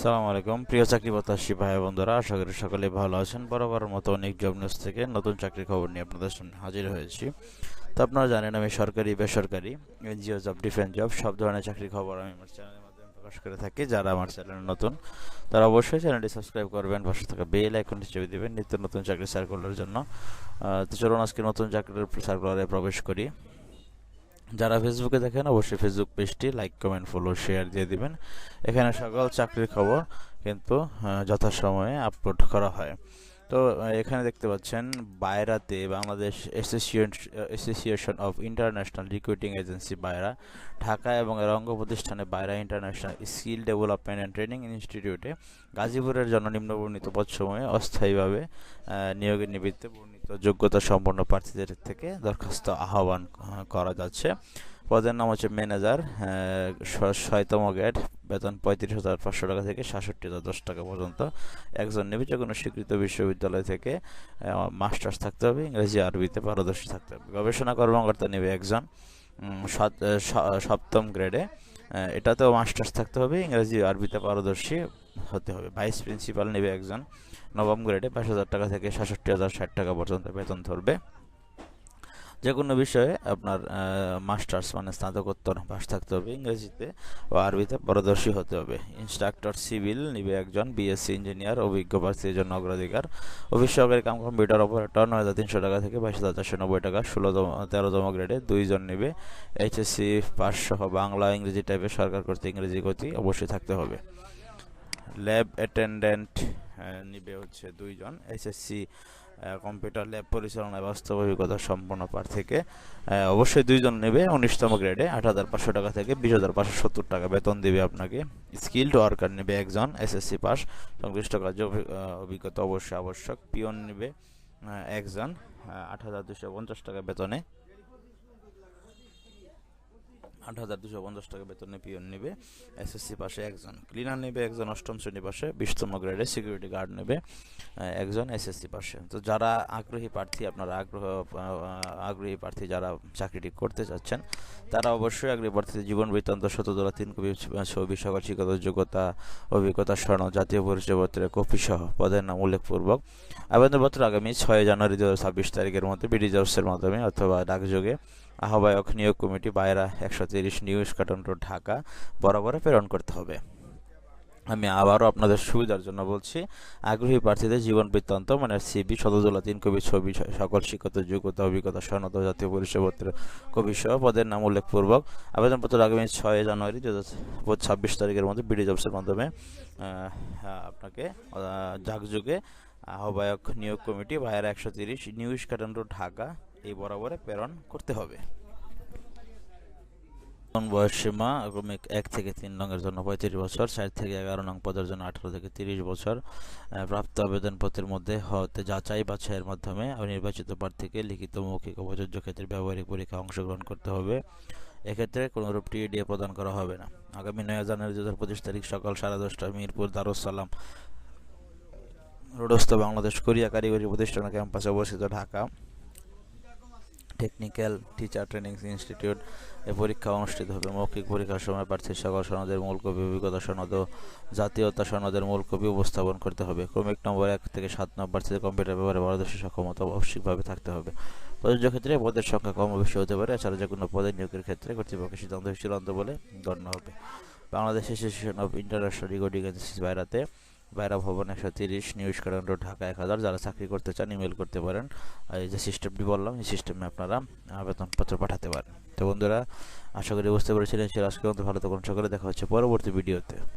সালামু আলাইকুম। প্রিয় চাকরি প্রত্যাশী ভাই বন্ধুরা আশা করি সকলে ভালো আছেন। বরাবর মতো অনেক জব নিউজ থেকে নতুন চাকরির খবর নিয়ে আপনাদের সামনে হাজির হয়েছি। তো আপনারা জানেন আমি সরকারি, বেসরকারি, এনজিও জব ডিফেন্স জব সব ধরনের চাকরির খবর আমি আমার চ্যানেলের মাধ্যমে প্রকাশ করে থাকি। যারা আমার চ্যানেলে নতুন, তারা অবশ্যই চ্যানেলটি সাবস্ক্রাইব করবেন, পাশে থাকা বেল আইকনটি চেপে দেবেন, নিত্য নতুন চাকরি সার্কুলারের জন্য। তো চলুন আজকে নতুন চাকরির সার্কুলারে প্রবেশ করি। যারা ফেসবুকে দেখেন, অবশ্যই ফেসবুক পেজটি লাইক কমেন্ট ফলো শেয়ার দিয়ে দিবেন। এখানে সকল চাকরির খবর কিন্তু যথাসময়ে আপলোড করা হয়। তো এখানে দেখতে পাচ্ছেন বায়রাতে Bangladesh association of international recruiting agency BAIRA Dhaka এবং এর অঙ্গ প্রতিষ্ঠানে BAIRA international skill development and training ইনস্টিটিউটে গাজীপুরের জন্য নিম্নবর্ণিত পদ সময়ে অস্থায়ীভাবে নিয়োগের নিমিত্তে বর্ণিত যোগ্যতা সম্পন্ন প্রার্থীদের থেকে দরখাস্ত আহ্বান করা যাচ্ছে। পদের নাম হচ্ছে ম্যানেজার ছয়তম গ্রেড, বেতন পঁয়ত্রিশ হাজার পাঁচশো টাকা থেকে সাতষট্টি হাজার দশ টাকা পর্যন্ত। একজন নেবে যে কোনো স্বীকৃত বিশ্ববিদ্যালয় থেকে মাস্টার্স থাকতে হবে, ইংরেজি, আরবিতে পারদর্শী থাকতে হবে। গবেষণা কর্মকর্তা নেবে একজন সপ্তম গ্রেডে। এটাতেও মাস্টার্স থাকতে হবে, ইংরেজি, আরবিতে পারদর্শী। হতে হবে। ভাইস প্রিন্সিপাল নেবে একজন। নবম গ্রেডে পাঁচ হাজার টাকা থেকে সাতষট্টি হাজার ষাট টাকা পর্যন্ত বেতন ধরবে। যে কোনো বিষয়ে আপনার মাস্টার্স মানে স্নাতকোত্তর পাস থাকতে হবে ইংরেজিতে ও আরবিতে পারদর্শী হতে হবে। ইনস্ট্রাক্টর সিভিল নিবে একজন বিএসসি ইঞ্জিনিয়ার অভিজ্ঞ প্রার্থীর জন্য অগ্রাধিকার। অফিস সহকারী কাম কম্পিউটার অপারেটর, নয় হাজার তিনশো টাকা থেকে বাইশ হাজার চারশো নব্বই টাকা ষোলোতম তেরোতম গ্রেডে দুইজন নেবে। এইচএসসি পাস সহ বাংলা, ইংরেজি টাইপের সরকার কর্তৃক ইংরেজি গতি অবশ্যই থাকতে হবে। ল্যাব অ্যাটেন্ডেন্ট নিবে হচ্ছে দুইজন এসএসসি কম্পিউটার ল্যাব পরিচালনায় বাস্তব অভিজ্ঞতা সম্পন্ন আহ, অবশ্যই দুইজন নেবে উনিশতম গ্রেডে আট হাজার পাঁচশো টাকা থেকে বিশ হাজার পাঁচশো সত্তর টাকা বেতন দেবে আপনাকে। স্কিল্ড ওয়ার্কার নেবে একজন এসএসসি পাস সংশ্লিষ্ট কার্য অভি- অভিজ্ঞতা অবশ্যই আবশ্যক। পিয়ন নেবে একজন আট হাজার দুশো পঞ্চাশ টাকা বেতনে। আট হাজার দুশো পঞ্চাশ টাকা বেতনে পিয়ন নেবে। এসএসসি পাশে একজন ক্লিনার নেবে, একজন অষ্টম শ্রেণি পাশে বিশতম গ্রেডে সিকিউরিটি গার্ড নেবে একজন এসএসসি পাশে। তো যারা আগ্রহী প্রার্থী, আপনারা আগ্রহ আগ্রহী প্রার্থী যারা চাকরিটি করতে চাচ্ছেন, তারা অবশ্যই আগ্রহী প্রার্থীদের জীবন বৃত্তান্ত শতদলা তিন কপি, ছবি, সকল শিক্ষত যোগ্যতা, অভিজ্ঞতা, স্বর্ণ, জাতীয় পরিচয়পত্রের কপি সহ পদের নাম উল্লেখপূর্বক। আবেদনপত্র আগামী ছয় জানুয়ারি দু হাজার ছাব্বিশ তারিখের মধ্যে বিডি জবসের মাধ্যমে অথবা ডাকযোগে আহ্বায়ক নিয়োগ কমিটি বাইরা একশো তিরিশ নিউজ কাটন রোড ঢাকা বরাবরে প্রেরণ করতে হবে। আমি আবারও আপনাদের সুবিধার জন্য বলছি, আগ্রহী প্রার্থীদের জীবন বৃত্তান্ত মানে সিবি শতজোলা তিন কবি, ছবি সকল শিক্ষত, যোগ্যতা, অভিজ্ঞতা সনদ জাতীয় পরিচয়পত্রের কবি সহ পদের নাম উল্লেখপূর্বক আবেদনপত্র আগামী ছয় জানুয়ারি দু হাজার ছাব্বিশ তারিখের মধ্যে বিডি জবসের মাধ্যমে আপনাকে জাগযুগে আহ্বায়ক নিয়োগ কমিটি বাইরে একশো তিরিশ নিউজ কাটন রোড ঢাকা এই বরাবরে প্রেরণ করতে হবে। কোন বয়স সীমা ক্রমিক এক থেকে তিন রঙের জন্য পঁয়ত্রিশ বছর চার থেকে এগারো নং পদের জন্য আঠারো থেকে তিরিশ বছর প্রাপ্ত আবেদনপত্রের মধ্যে হতে যাচাই বাছাইয়ের মাধ্যমে নির্বাচিত প্রার্থীকে লিখিত মৌখিক ও প্রযোজ্য ক্ষেত্রে ব্যবহারিক পরীক্ষা অংশগ্রহণ করতে হবে। এক্ষেত্রে কোনোরূপ টিএডিএ প্রদান করা হবে না। আগামী নয় জানুয়ারি দু হাজার পঁচিশ তারিখ সকাল সাড়ে দশটা মিরপুর দারুসালাম রোডস্থ বাংলাদেশ কোরিয়া কারিগরি প্রতিষ্ঠান ক্যাম্পাসে অবস্থিত Dhaka technical teacher training institute এ পরীক্ষা অনুষ্ঠিত হবে। মৌখিক পরীক্ষার সময় প্রার্থীর সকল সনদের মূল কপি, অভিজ্ঞতা সনদ ও জাতীয়তা সনদের মূল কপি উপস্থাপন করতে হবে। ক্রমিক নম্বর এক থেকে সাত নম্বর প্রার্থীদের কম্পিউটার ব্যবহারে পারদর্শী সক্ষমতা আবশ্যিকভাবে থাকতে হবে। প্রযোজ্য ক্ষেত্রে পদের সংখ্যা কম বেশি হতে পারে। এছাড়া যে কোনো পদের নিয়োগের ক্ষেত্রে কর্তৃপক্ষের সিদ্ধান্ত চূড়ান্ত বলে গণ্য হবে। Bangladesh association of international agency বাইরাতে BAIRA ভবন একশো তিরিশ, নিউজ কারণ রোড, ঢাকা এক হাজার। যারা চাকরি করতে চান ইমেল করতে পারেন। আর এই যে সিস্টেমটি বললাম, এই সিস্টেমে আপনারা আবেদনপত্র পাঠাতে পারেন। তো বন্ধুরা, আশা করি বুঝতে পেরেছিলেন। সে আজকে ভালো তখন সকালে। দেখা হচ্ছে পরবর্তী ভিডিওতে